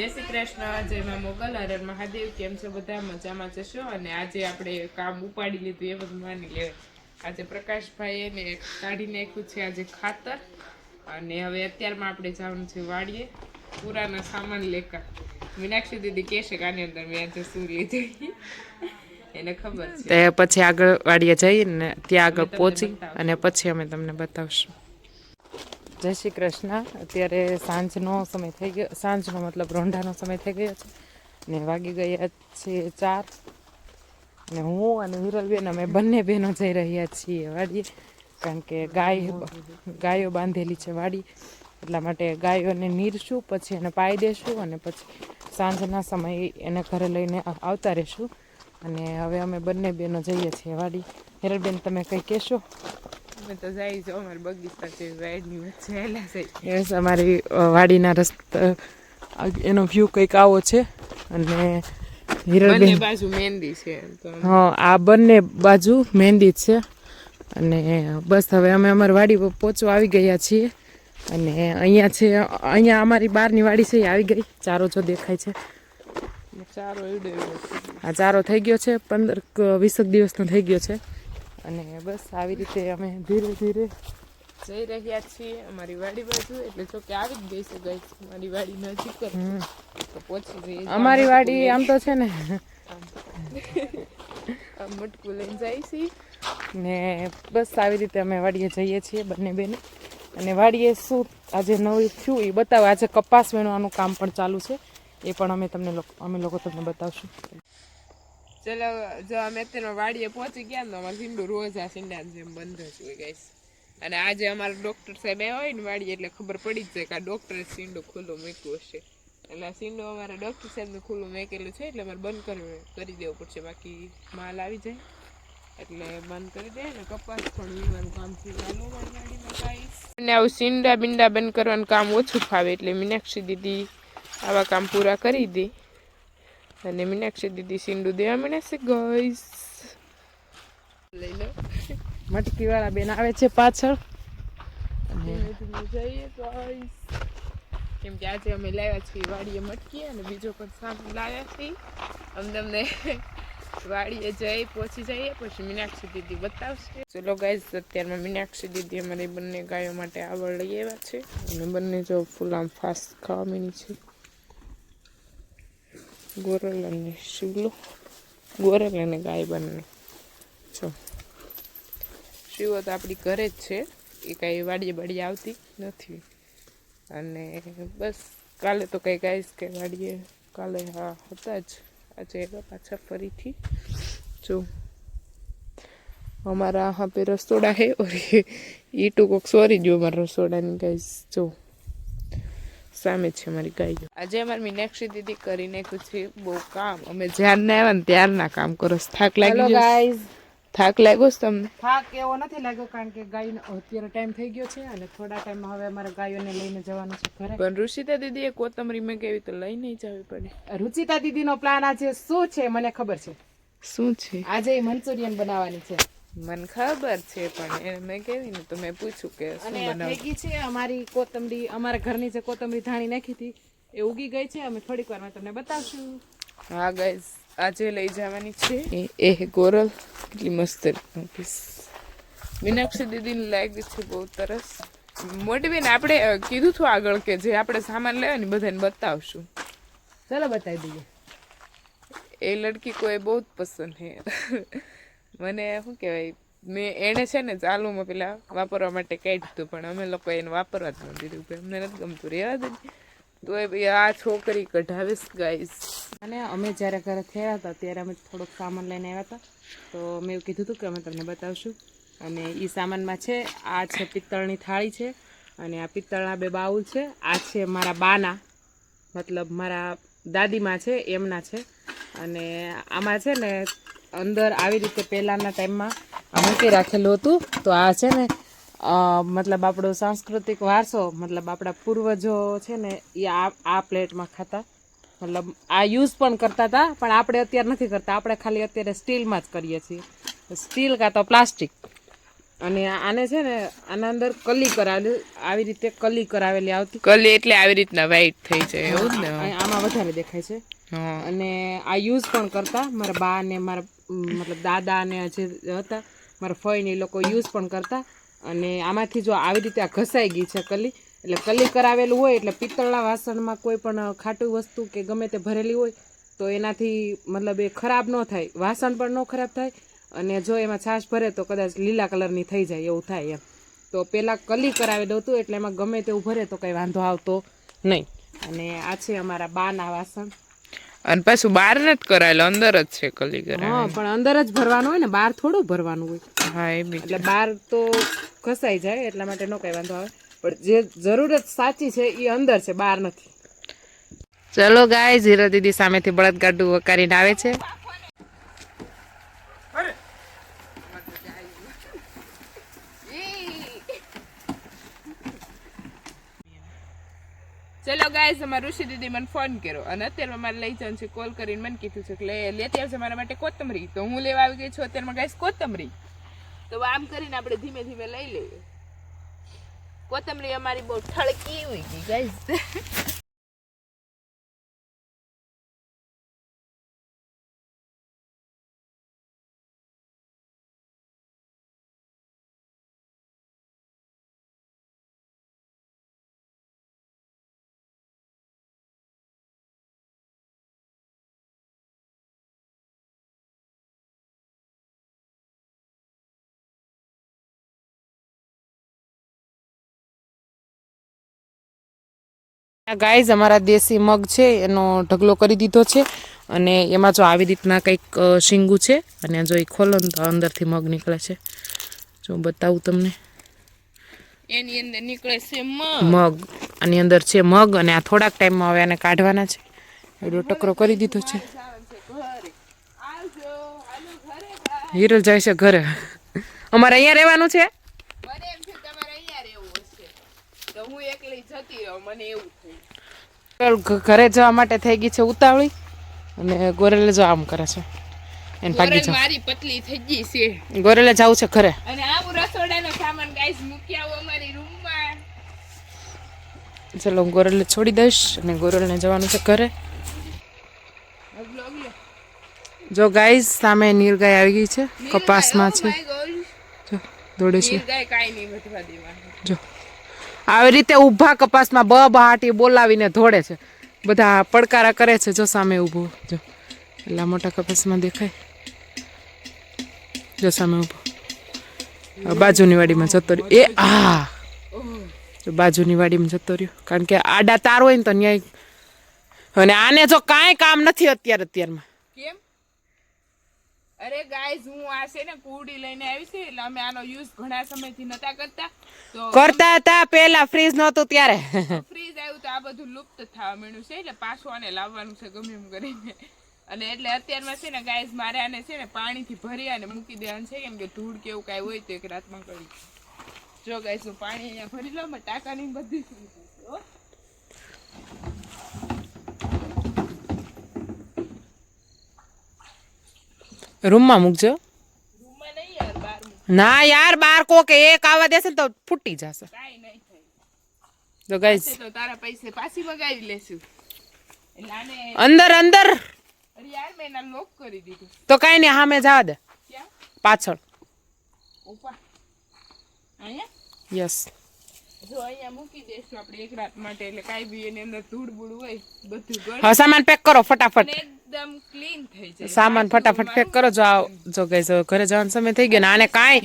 જય શ્રી કૃષ્ણ જય મા મોગલ હરે મહાદેવ કેમ છો બધા? મજામાં જશો? અને આજે આપણે કામ ઉપાડી લીધું એ બધું માની લેવાય. આજે પ્રકાશભાઈ એને કાઢી નાખ્યું છે આજે ખાતર. અને હવે અત્યારમાં આપણે જવાનું છે વાડીએ. પુરાના સામાન લેકા મીનાક્ષી દીદી કહેશે કે આની અંદર મેં આજે શું લીધી એને ખબર છે. પછી આગળ વાડીએ જઈએ ને ત્યાં આગળ પહોંચી અને પછી અમે તમને બતાવશું. જય શ્રી કૃષ્ણ. અત્યારે સાંજનો સમય થઈ ગયો સાંજનો મતલબ રોંઢાનો સમય થઈ ગયો છે. ને વાગી ગયા છે ચાર. અને હું અને હિરલબેન, અમે બંને બહેનો જઈ રહ્યા છીએ વાડીએ. કારણ કે ગાય ગાયો બાંધેલી છે વાડી. એટલા માટે ગાયોને નીરશું, પછી એને પાઈ દેશું અને પછી સાંજના સમયે એને ઘરે લઈને આવતા રહેશું. અને હવે અમે બંને બહેનો જઈએ છીએ વાડી. હિરલબેન, તમે કંઈ કહેશો? અમે તો જાય છો અમારે બગીચા છે વાડની વચ્ચે હેલા છે યસ અમારી વાડીના રસ્તા એનો વ્યૂ કંઈક આવો છે અને બંને બાજુ મહેંદી છે હા આ બંને બાજુ મહેંદી છે અને બસ હવે અમે અમારી વાડી પર પહોંચવા આવી ગયા છીએ અને અહીંયા છે અહીંયા અમારી બહારની વાડી છે એ આવી ગઈ ચારો જો દેખાય છે ચારો આ ચારો થઈ ગયો છે પંદર વીસ દિવસનો થઈ ગયો છે અને બસ આવી રીતે અમે ધીરે ધીરે જઈ રહ્યા છીએ અમારી વાડી બાજુ. એટલે જો કે આવી જ છે ગઈ મારી વાડી નજીક તો પહોંચી જઈએ. અમારી વાડી આમ તો છે ને. આમ મટકું લઈને જાય છે. ને બસ આવી રીતે અમે વાડીએ જઈએ છીએ બંને બેને. અને વાડીએ શું આજે નવું થયું એ બતાવો. આજે કપાસ વેણવાનું કામ પણ ચાલુ છે. એ પણ અમે તમને અમે લોકો તમને બતાવશું. ચલો, જો અમે અત્યારે વાડીએ પહોંચી ગયા ને અમારે સિંડુ રોજ આ સિંડા જેમ બંધ જ હોય ગાઈસ અને આજે અમારા ડોક્ટર સાહેબ આવ્યા હોય ને વાડીએ એટલે ખબર પડી જ જાય કે આ ડોક્ટરે સિંડું ખુલ્લું મૂક્યું હશે. એટલે આ સિંડું અમારા ડોક્ટર સાહેબનું ખુલ્લું મૂકેલું છે એટલે અમારે બંધ કરવું, કરી દેવું પડશે. બાકી માલ આવી જાય. એટલે બંધ કરી દે ને કપાસ પણ મારું કામ છે. ચાલુ વાડીમાં ગાઈસ અને આવું સિંડા બિંડા બંધ કરવાનું કામ ઓછું ફાવે એટલે મીનાક્ષી દીદી આવા કામ પૂરા કરી દે. અને મીનાક્ષી દીદી સિંડુ દેવા મળે છે ગોઈસ લઈ લો મટકી વાળા બેન આવે છે પાછળ જઈએ ગાઈસ કેમ કે આજે અમે લાવ્યા છીએ વાડીએ મટકી અને બીજો પણ સામાન લાવ્યા છીએ અમને અમને વાડીએ જઈ પહોંચી જઈએ પછી મીનાક્ષી દીદી બતાવશે ચલો ગાય અત્યારમાં મીનાક્ષી દીદી અમારી બંને ગાયો માટે આવડ લઈ આવ્યા છે અને બંને જો ફૂલ આમ ફાસ્ટ ખાવા મીની છે ગોરલ અને શિવલો ગોરલ અને ગાય બંને જો. શિવો તો આપણી ઘરે જ છે. એ કાંઈ વાડીએ બાડીએ આવતી નથી. અને બસ કાલે તો કંઈ ગાઈશ કે વાડીએ કાલે હા હતા જ. આજે એવા પાછા ફરીથી. જો. અમારા હા પે રસોડા હે ઓર ટુ કોક સોરી જો અમારા રસોડાની ગાઈશ જો. સામે છે અમારી ગાયો. આજે અમારી મીનાક્ષી દીદી કરીને નાખ્યું બહુ કામ. અમે જ્યાં ના આવ્યા ને ત્યારના કામ કરો. થાક લાગી હેલો ગયો છે? ગાઈઝ થાક લાગ્યો તમને? થાક એવો નથી લાગ્યો કારણ કે ગાયનો અત્યારે ટાઈમ થઈ ગયો છે અને થોડા ટાઈમમાં હવે અમારે ગાયોને લઈને જવાનું છે ઘરે. પણ ઋષિતા દીદીએ કોથમરી મેં કેવી તો લઈ નહીં જવી પડે. રુચિતા દીદીનો પ્લાન આજે શું છે મને ખબર છે? શું છે? આજે મંચુરિયન બનાવવાની છે. મને ખબર છે પણ એને મેં કેવી ને તો મેં પૂછ્યું કે શું બનાવ છે અમારી કોથમરી અમારા ઘરની જે કોથમરી ધાણી નાખી હતી એ ઉગી ગઈ છે અમે થોડીક વારમાં તમને બતાવશું. હા ગાઈઝ આજે લઈ જવાની છે એ એ ગોરલ. કેટલી મસ્ત પીસ મીનાક્ષી દીદીને લાગી છે બહુ તરસ મોટી બેન આપણે કીધું હતું આગળ કે જે આપણે સામાન લેવા ને બધાને બતાવશું. ચલો બતાવી દઈએ. એ લડકી કોઈ બહુ જ પસંદ હે મને શું કહેવાય, મેં એણે છે ને ચાલુમાં પેલા વાપરવા માટે કાઢ્યું પણ અમે લોકો એને વાપરવા જ નથી દીધું અમને નથી ગમતું રહેવા દે. તો એ આ છોકરી કઢાવીશ, ગાઈશ. અને અમે જ્યારે ઘરે થયા હતા, ત્યારે અમે થોડોક સામાન લઈને આવ્યા હતા. તો મેં એવું કીધું હતું કે અમે તમને બતાવશું. અને એ સામાનમાં છે, આ છે પિત્તળની થાળી છે, અને આ પિત્તળના બે બાઉલ છે, આ છે મારા બાના, મતલબ મારા દાદીમાં છે, એમના છે. અને આમાં છે ને અંદર આવી રીતે પહેલાંના ટાઈમમાં મૂકી રાખેલું હતું. તો આ છે ને મતલબ આપણો સાંસ્કૃતિક વારસો મતલબ આપણા પૂર્વજો છે ને એ આ આ પ્લેટમાં ખાતા. મતલબ આ યુઝ પણ કરતા હતા પણ આપણે અત્યારે નથી કરતા. આપણે ખાલી અત્યારે સ્ટીલમાં જ કરીએ છીએ. સ્ટીલ કાં તો પ્લાસ્ટિક. અને આને છે ને આના અંદર કલી કરાવેલી આવી રીતે કલી કરાવેલી આવતી. કલી એટલે આવી રીતના વ્હાઈટ થઈ જાય એવું જ ને? આમાં વધારે દેખાય છે. અને આ યુઝ પણ કરતા. મારા બા ને મારા મતલબ દાદા અને જે હતા, મારા ફઈને એ લોકો યુઝ પણ કરતા. અને આમાંથી જો આવી રીતે આ ઘસાઈ ગઈ છે કલી, એટલે કલી કરાવેલું હોય, એટલે પિત્તળના વાસણમાં કોઈ પણ ખાટું વસ્તુ કે ગમે તે ભરેલી હોય, તો એનાથી મતલબ એ ખરાબ ન થાય, વાસણ પણ ન ખરાબ થાય, અને જો એમાં છાશ ભરે તો કદાચ લીલા કલરની થઈ જાય, એવું થાય એમ. તો પહેલાં કલી કરાવેલું હતું એટલે એમાં ગમે તેવું ભરે તો કંઈ વાંધો આવતો નહીં. અને આ છે અમારા બાના વાસણ. અને પાછું બહાર નથી કરાયેલો અંદર જ છે કલી કરાય હા પણ અંદર જ ભરવાનું હોય ને બહાર થોડું ભરવાનું હોય. હા એ બી. એટલે બહાર તો ઘસાઈ જાય એટલા માટે નો કઈ વાંધો આવે. પણ જે જરૂરત સાચી છે એ અંદર છે બહાર નથી. ચલો ગાય ઝીરો દીદી સામેથી બળદગાડું વકારીને આવે છે. ચલો ગાઈઝ અમારા ઋષિ દીદી મને ફોન કર્યો અને અત્યારે મારે લઈ જવાનું છે કોલ કરીને મને કીધું છે કે લે- લે આવશે મારા માટે કોથમરી. તો હું લેવા આવી ગઈ છું અત્યારમાં ગાઈઝ કોથમરી. તો આમ કરીને આપણે ધીમે ધીમે લઈ લઈએ. કોથમરી અમારી બહુ ઠળકી હોય ગઈ ગાઈઝ ગાઈઝ અમારા દેશી મગ છે એનો ઢગલો કરી દીધો છે અને એમાં જો આવી રીતના કંઈક શીંગું છે અને જો એ ખોલો ને તો અંદરથી મગ નીકળે છે. જો બતાવું તમને. એની અંદર નીકળે છે મગ. મગ. આની અંદર છે મગ અને આ થોડાક ટાઈમમાં હવે આને કાઢવાના છે. એડો ટકરો કરી દીધો છે. હિરલ જાય છે ઘરે. અમારે અહીંયા રહેવાનું છે મને એમ છે તમારે અહીંયા રહેવું હશે તો હું એકલી જતી રહું મને એવું થયું. ઘરે જવા માટે થઈ ગઈ છે ઉતાવળી અને ગોરેલે જો આમ કરે છે. એને ભાગી જાવ મારી પતલી થઈ ગઈ છે. ગોરેલે જવું છે ઘરે. અને આવું રસોડાનો સામાન ગાઈસ મૂકી આવો અમારી રૂમમાં. ચલો હું છોડી દઈશ અને ગોરેલને જવાનું છે ઘરે. જો ગાઈઝ સામે નીરગાય આવી ગઈ છે. કપાસમાં છે. જો દોડે છે. જો. આવી રીતે ઊભા કપાસમાં બ બહાટી બોલાવીને ધોડે છે. બધા પડકારા કરે છે. જો સામે ઊભો જો. એટલા મોટા કપાસમાં દેખાય. જો સામે ઊભો બાજુની વાડીમાં જતો રહ્યો. એ, આ. બાજુની વાડીમાં જતો રહ્યો. કારણ કે આડા તાર હોય ને તો ન્યાય અને આને જો કાંઈ કામ નથી અત્યારે અત્યારમાં. અરે ગાઈઝ હું આ છે ને કુડી લઈને આવી છે એટલે અમે આનો યુઝ ઘણા સમયથી નતા કરતા. તો કરતા હતા પેલા ફ્રીજ નહોતું ત્યારે. ફ્રીજ આવ્યું તો આ બધું લુપ્ત થવા માંડ્યું છે એટલે પાછું આને લાવવાનું છે ગમે એમ કરીને. અને એટલે અત્યારમાં છે ને ગાઈઝ મારે આને છે ને પાણીથી ભરી અને મૂકી દેવાનું છે કેમ કે ધૂળ કે એવું કાંઈ હોય તો એક રાતમાં કરી. જો ગાઈઝ હું પાણી અહીંયા ભરી લઉં મેં ટાંકાની બધી સુવિધા છે, હો. રૂમમાં મૂકજો રૂમમાં નહીં યાર બહાર મૂક. ના યાર બાર કોકે એક આવવા દેશે ને તો ફૂટી જશે કાંઈ નહીં થાય તો ગાઈસ છે તો તારા પૈસે પાછી મગાવી લેશું એટલે આને અંદર અંદર અરે યાર મેં એના લોક કરી દીધું તો કાંઈ નહીં સામે જવા દે ક્યાં પાછળ ઉપા અહીંયા યસ જો અહીંયા મૂકી દઈશું આપણે એક રાત માટે એટલે કાંઈ બી એની અંદર ધૂળ બૂળ હોય બધું ગળ હવે સામાન પેક કરો ફટાફટ અને એકદમ ક્લીન થઈ જાય. સામાન ફટાફટ પેક કરો જો આવ. જો ગાઈસ હવે ઘરે જવાનો સમય થઈ ગયો ને આને કાંઈ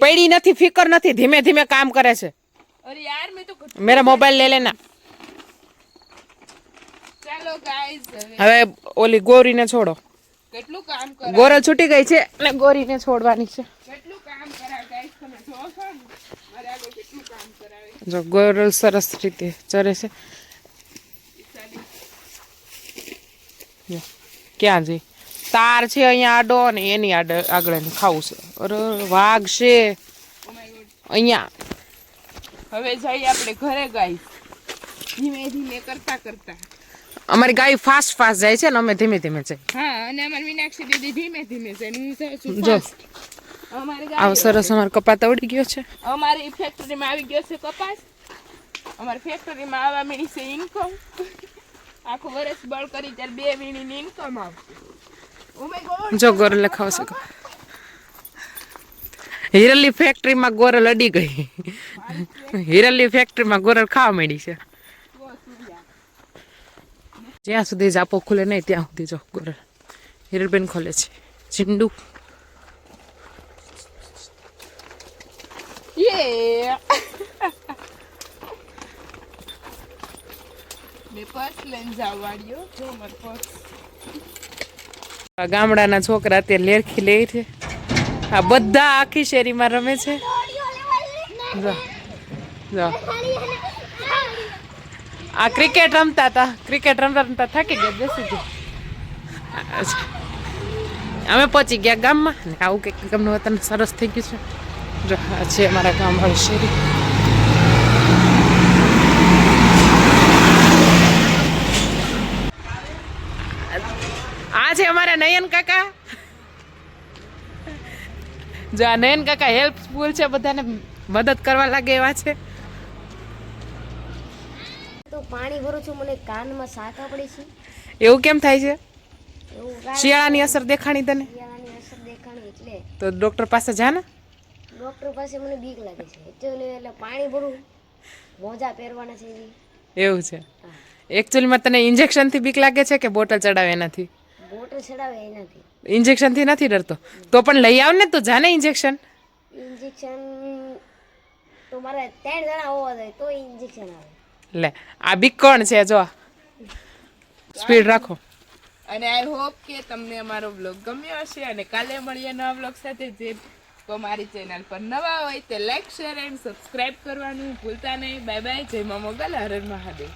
પડી નથી ફિકર નથી ધીમે ધીમે કામ કરે છે. અરે યાર મેં તો મેરા મોબાઈલ લે લેના. ચાલો ગાઈઝ હવે ઓલી ગોરીને છોડો. કેટલું કામ કરા ગોરો છૂટી ગઈ છે અને ગોરીને છોડવાની છે. કેટલું કામ કરા ગાઈઝ તમે જો છો ને? મારે આગળ કેટલું કામ કરાવે? જો ગોરો સરસ રીતે ચરે છે પિસ્તાલીસ. જો, ક્યાં જઈ તાર છે અહીંયા આડો અને એની આડ આગળ એને ખાવું છે. અરે વાઘ છે. અહીંયા. હવે જઈએ આપણે ઘરે ગાય ધીમે ધીમે કરતા કરતા. અમારી ગાય ફાસ્ટ ફાસ્ટ જાય છે ને અમે ધીમે ધીમે જઈએ. હા અને અમારી મીનાક્ષી દીદી ધીમે ધીમે જાય હું જાઉં છું જો. આવો સરસ અમારો કપાત ઉડી ગયો છે. અમારી ફેક્ટરીમાં આવી ગયો છે કપાસ. અમારી ફેક્ટરીમાં આવવા મળી છે ઇન્કમ આખું વર્ષ બળ કરી ત્યારે બે વીણીની ઇન્કમ આવશે. જો ગોરલ ખાવ શકો હિરલી ફેક્ટરીમાં ગોરલ અડી ગઈ. હિરલી ફેક્ટરીમાં ગોરલ ખાવા માંડી છે. જ્યાં સુધી જાપો ખુલે નહીં ત્યાં સુધી જો ગોરલ હિરલબેન ખોલે છે. ચીંડુ Yeah. ગામડાના છોકરા અત્યારે લેરખી લે છે. આ બધા આખી શેરીમાં રમે છે. જો જો. આ ક્રિકેટ રમતા હતા. ક્રિકેટ રમતા રમતા થાકી ગયા, બેસી ગયા. અમે પહોંચી ગયા ગામમાં આવું કંઈક ગામનું વતન સરસ થઈ ગયું છે. જો, આ છે અમારા ગામવાળી શેરી આ છે અમારા નયન કાકા? જો આ નયન કાકા હેલ્પફુલ છે બધાને મદદ કરવા લાગે એવા છે. તો પાણી ભરું છું મને કાનમાં શાક આપડી છે. એવું કેમ થાય છે? શિયાળાની અસર દેખાણી તને? શિયાળાની અસર દેખાણી એટલે. તો ડોક્ટર પાસે જા ને. ડોક્ટર પાસે મને બીક લાગે છે. એકચ્યુઅલી એટલે પાણી ભરું. મોજા પહેરવાના છે એવું. છે. એકચ્યુઅલીમાં તને ઇન્જેક્શનથી બીક લાગે છે કે બોટલ ચડાવે એનાથી? બોટલ ચડાવે નથી ઇન્જેક્શનથી નથી ડરતો? તો પણ લઈ આવ ને તું જાને ઇન્જેક્શન ઇન્જેક્શન તો મારે ત્રણ જણા હોવા જોઈએ તો ઇન્જેક્શન આવે. લે આ બી કોણ છે જો સ્પીડ રાખો. અને આઈ હોપ કે તમને અમારો બ્લોગ ગમ્યો હશે અને કાલે મળીએ નવા બ્લોગ સાથે. જે તો મારી ચેનલ પર નવા હોય તે લાઈક શેર એન્ડ સબસ્ક્રાઇબ કરવાનું ભૂલતા નહીં. બાય બાય જય મા મોગલ. હર હર મહાદેવ.